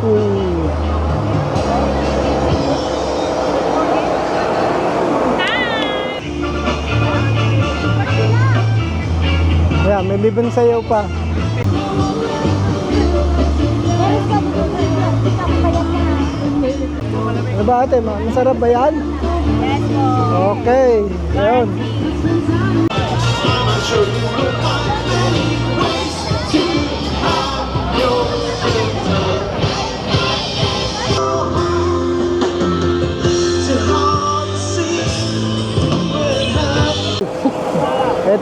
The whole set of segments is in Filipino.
Pool. Ayan, may bibing sayaw pa. Ano ba ate? Ma- Masarap ba yan? Yes po. Okay. Ayun.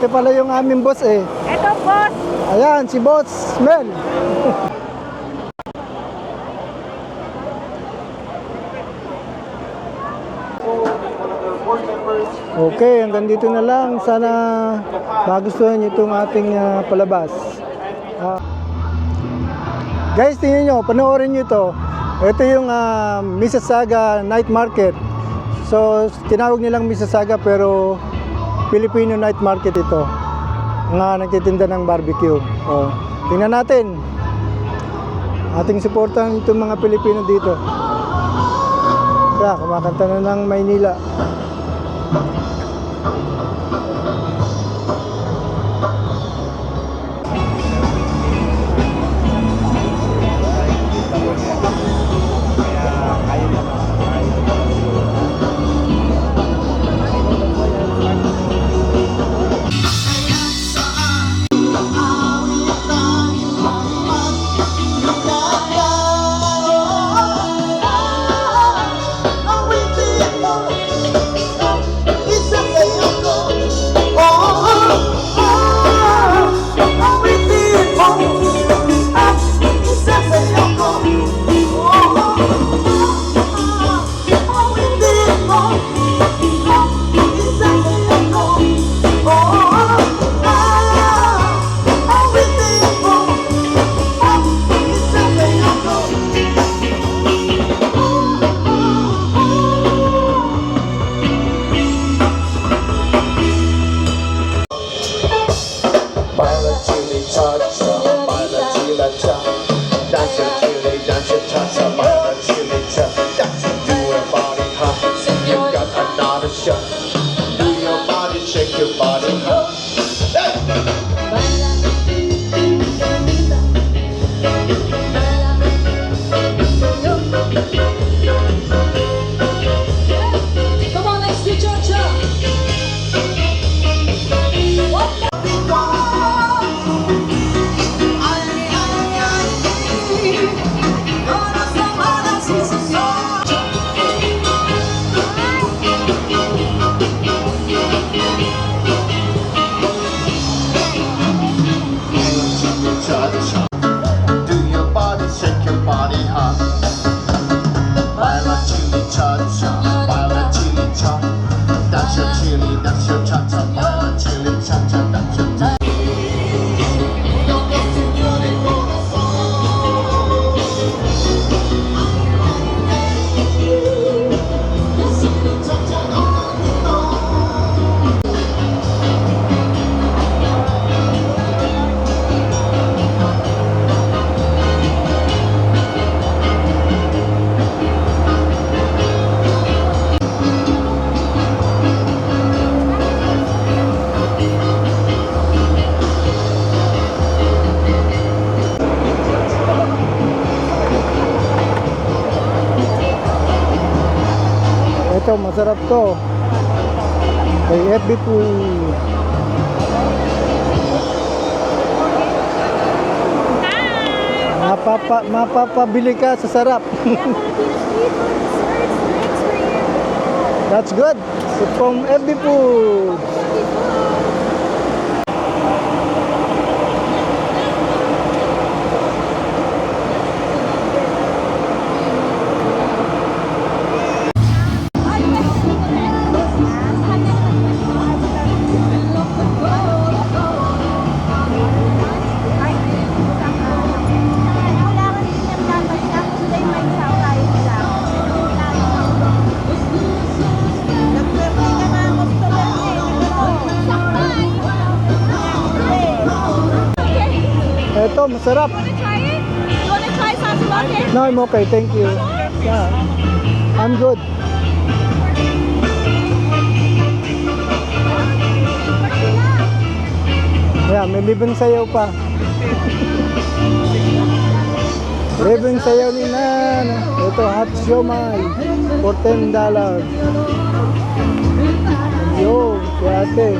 Ito pala yung aming boss eh. Ito boss. Ayan, si Boss Mel. Okay, hanggang dito na lang. Sana magustuhan niyo itong ating ah, palabas. Ah. guys, tingnan nyo, panoorin nyo ito. Ito yung uh, Mississauga Night Market. So, tinawag nilang Mississauga pero Filipino Night Market ito. Nga nagtitinda ng barbecue. Oh, tingnan natin. Ating suportahan itong mga Pilipino dito. Kaya, kumakanta na ng Maynila. Ito, masarap to. Kay FB Pool. Mapapa, mapapabili ka sa sarap. That's good. From FB Pool. Ito, masarap. Wanna try it? You wanna try? Okay. No, I'm okay. Thank you. Yeah. I'm good. Yeah, may libang sayaw pa. libang sayaw ni Nana. Ito, hot siomay. For $10. Yo, si ate.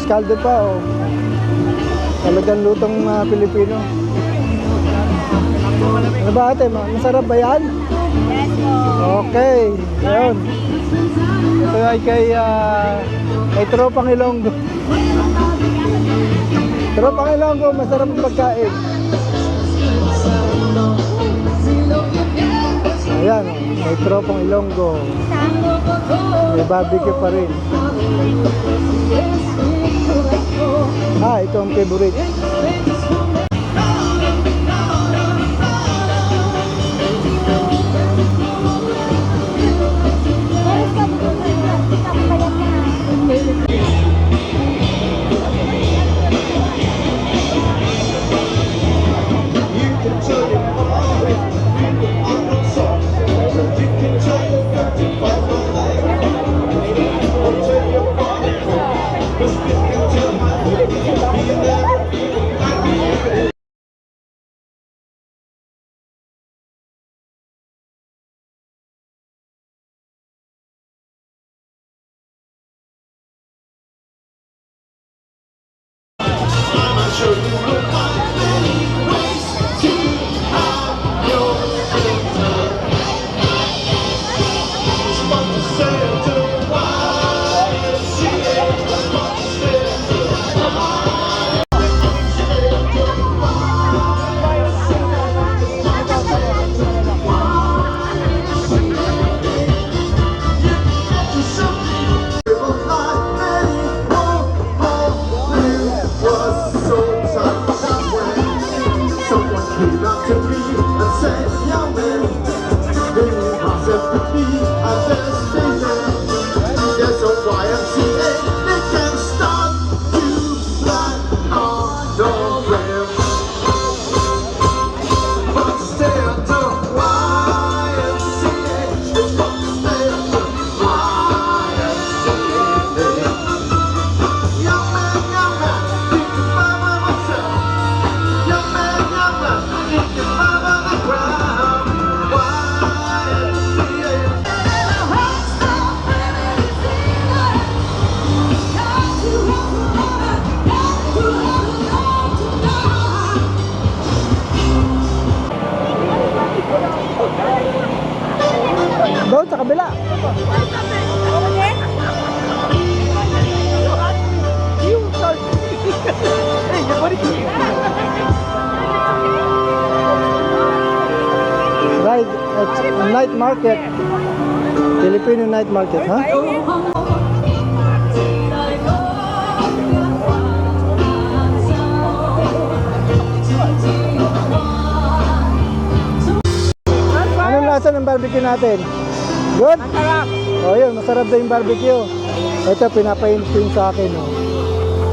Arroz caldo pa, oh. Talagang lutong mga Pilipino. Ano ba ate? Ma- Masarap ba yan? Yes po. Okay. Yun. Ito ay kay, ah, kay Tropang Ilonggo. Tropang Ilonggo, masarap ang pagkain. Ayan, may Tropang Ilonggo. May barbecue pa rin. Ah, ito ang 这不够 night market, ha? Anong lasa ng barbecue natin? Good? Masarap. Oh, yun, masarap daw yung barbecue. Ito, pinapaint ko yun sa akin, oh.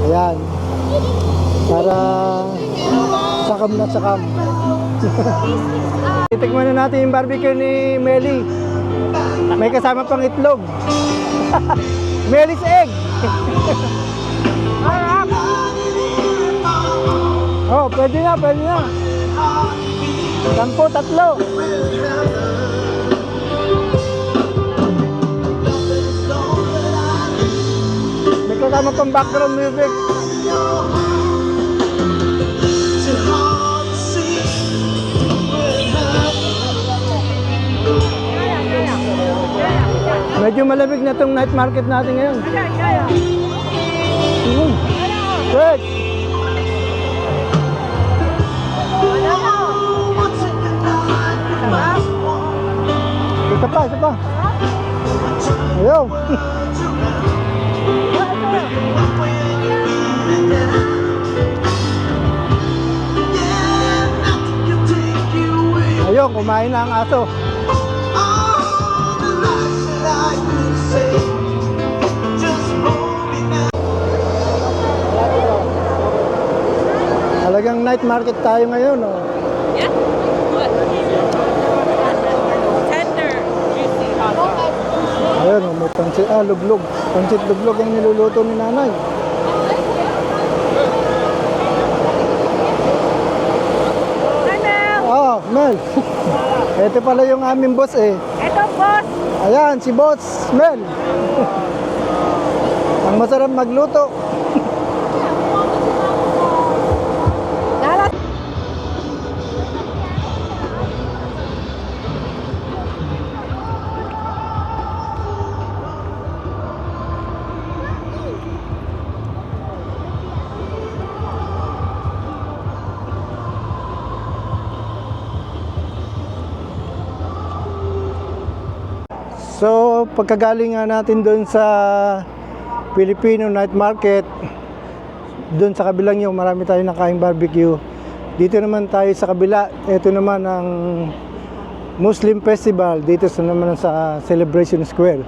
Ayan. Para sakam na sakam. Titikman na natin yung barbecue ni Meli. May kasama pang itlog. Meli's egg. oh, pwede na, pwede na. Sampo, tatlo. May kasama pang background music. Medyo malamig na tong night market natin ngayon. Mm. Good. Isa pa, isa pa. Ayaw. Ayun, kumain na ang aso. Talagang night market tayo ngayon. Oh. Yeah? Tender, juicy hot dog. Ayun, oh, may pansit. Ah, luglog. Pansit luglog ang niluluto ni nanay. Hi, Mel! Ah, Mel. Ito pala yung aming boss eh. Ito, boss! Ayan, si Boss Mel. ang masarap magluto. So, pagkagaling nga natin doon sa Filipino night market, doon sa kabilang yung marami tayong nakain barbecue. Dito naman tayo sa kabila, ito naman ang Muslim Festival dito sa naman sa Celebration Square.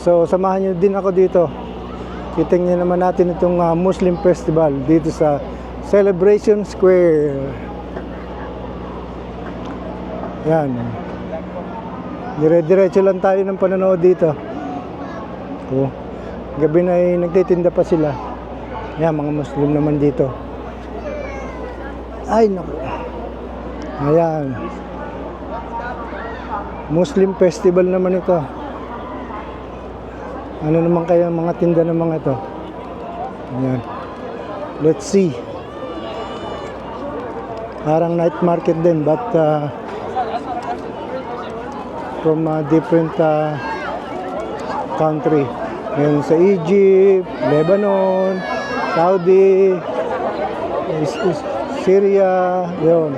So, samahan niyo din ako dito. Titingnan naman natin itong ah, Muslim Festival dito sa Celebration Square. Yan. Dire-diretso lang tayo ng panonood dito. Oh. Gabi na ay nagtitinda pa sila. Yan, mga Muslim naman dito. Ay, naku. Ayan. Muslim festival naman ito. Ano naman kaya mga tinda ng mga ito? Ayan. Let's see. Parang night market din, but uh, from a different uh, country. Ngayon sa Egypt, Lebanon, Saudi, is- is- Syria, yun.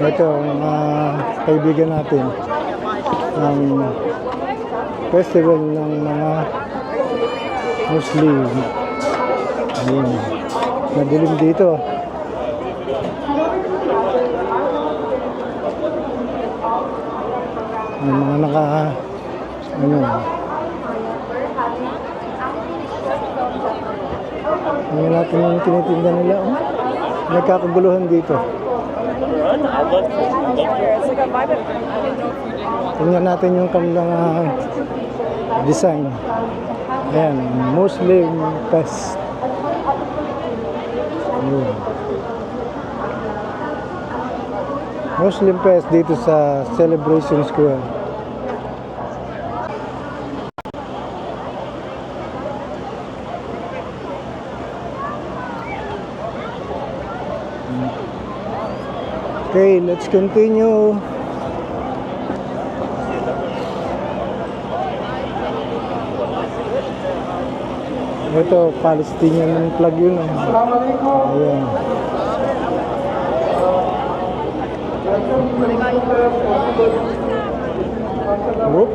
Ito, mga kaibigan natin. Ang festival ng mga Muslim. Ayun. Madilim dito. May mga naka ano Tingnan natin yung tinitinda nila. Oh. Nagkakaguluhan dito. Tingnan natin yung kanilang ah, design. Ayan, Muslim Fest. Ayun. Muslim Fest dito sa Celebration Square. Okay, let's continue. Ito, Palestinian flag yun. Oh. Ayan. Whoop.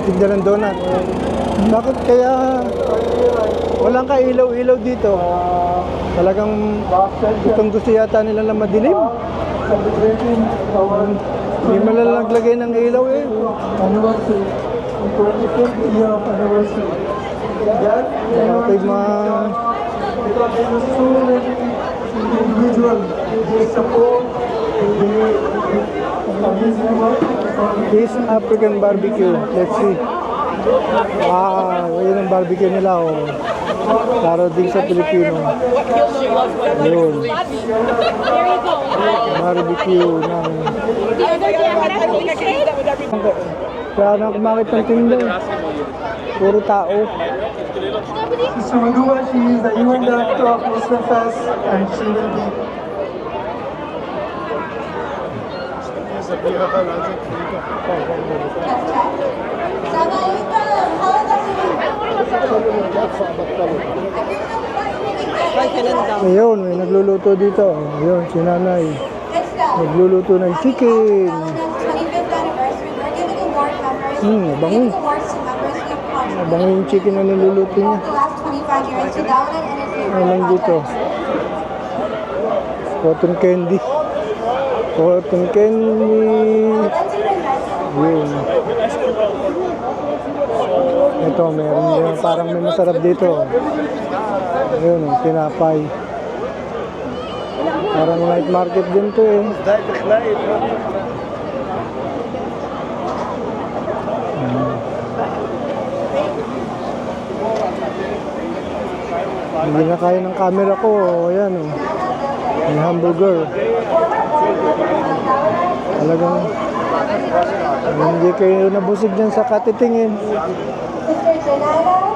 Titinda ng donut. Bakit kaya walang kailaw-ilaw dito? Talagang itong gusto yata nila na madilim. Hindi malalaglagay ng ilaw eh. anniversary, 25th year of anniversary. Yung mga they support This African barbecue. Let's see. Ah, yun ang barbecue nila. Oh. Para din sa Pilipino. Yun. Barbecue ng... Kaya na kumakit ng tinda. Puro tao. Sister Madua, she is the UN director of Muslim Fest and she will be Ayun, may nagluluto dito. Ayun, si nanay. Nagluluto ng chicken. 25th anniversary, we're giving award members. Hmm, bango. Abango yung chicken na niluluto niya. the last 25 years to Dawit and its lang dito? Cotton candy. Cotton candy. Yun. Ito Ito, meron yung parang may masarap dito. Ayun, oh, tinapay. Parang night market din to eh. Hindi na kaya ng camera ko. Ayan oh. May hamburger. Talagang hindi kayo nabusig dyan sa katitingin. Sister Janina.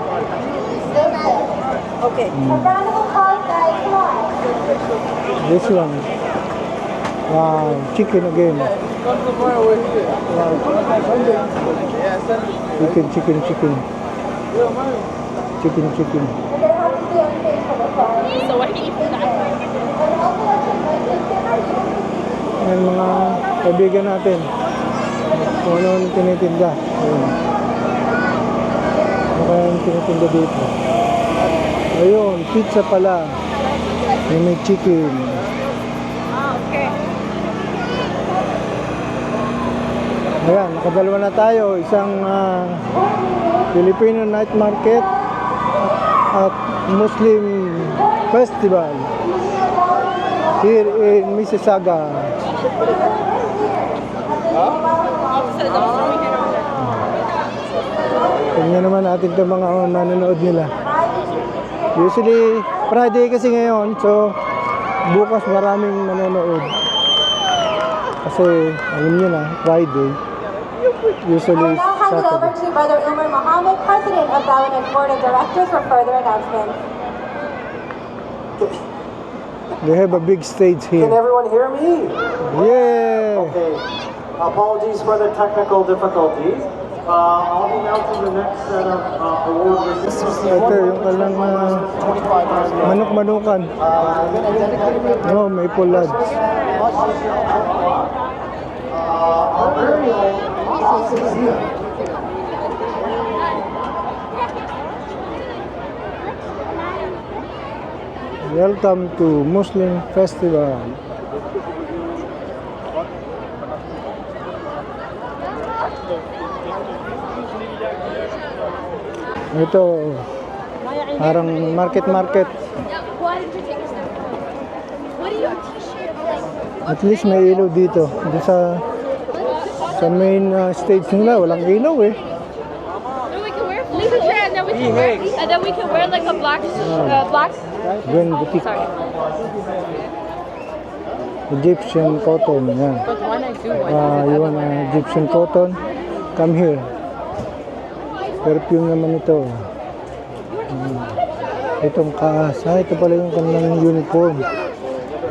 Okay. A round of applause, guys. Come on. This one. Wow, chicken again. Wow. Chicken, chicken, chicken. Chicken, chicken. So what do you Yan mga kaibigan natin. Kung ano ang tinitinda. Ayun. Ano kaya ang tinitinda dito? Ayun, pizza pala. Yung may chicken. Ah, okay. Ayan, nakadalawa na tayo. Isang ah, Filipino night market at Muslim festival here in Mississauga. Tingnan naman natin itong mga manonood nila. Usually, Friday kasi ngayon, so bukas maraming manonood. Kasi, alam niyo na, Friday. I Usually, it over Saturday. to Brother Umar Mohammed, President of Balanan Board of Directors for further announcements. They have a big stage Can here. everyone hear me? Yeah! Okay. Apologies for the technical difficulties. Uh, uh. Ito, yung kalang uh, manok-manukan. No, may pulad. Welcome to Muslim Festival. Ito, parang market-market. At least may ilaw dito. Dito sa sa main uh, stage nila, walang ilaw eh. Then we can wear leave the chair and then we can wear and then we can wear like a black uh, black Gwen Boutique. sorry. Egyptian cotton, yan. But one I do Ah, you want uh, Egyptian cotton? Come here. Perfume naman ito. Hmm. Itong kaas. Ah, ito pala yung kanilang uniform.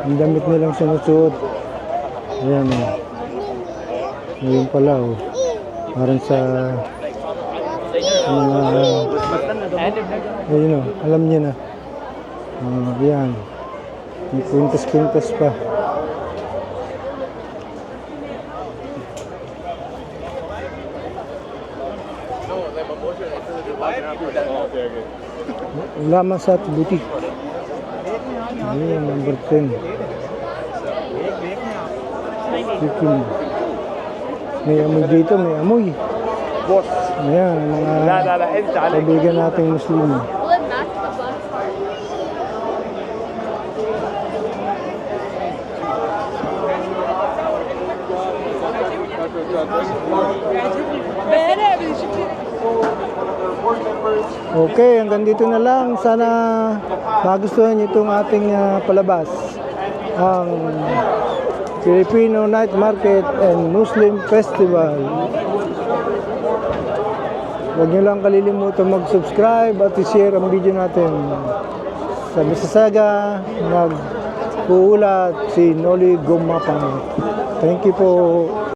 Ang damit nilang sinusuot. Ayan o. Oh. Ngayon pala o. Oh. Parang sa mga ayun o. Alam niyo na. Ah, yan. May kwintas-kwintas pa. Lama Sat Butik. Ini yang nomor 10. Chicken. May amoy dito, may amoy. Bot. Ayan, mga kaibigan natin Muslim. Thank you. Okay, hanggang dito na lang. Sana magustuhan niyo itong ating ah, palabas. Ang Filipino Night Market and Muslim Festival. Huwag niyo lang kalilimutan mag-subscribe at i-share ang video natin. Sa Mississauga, nag-uulat si Noli Gumapang. Thank you po.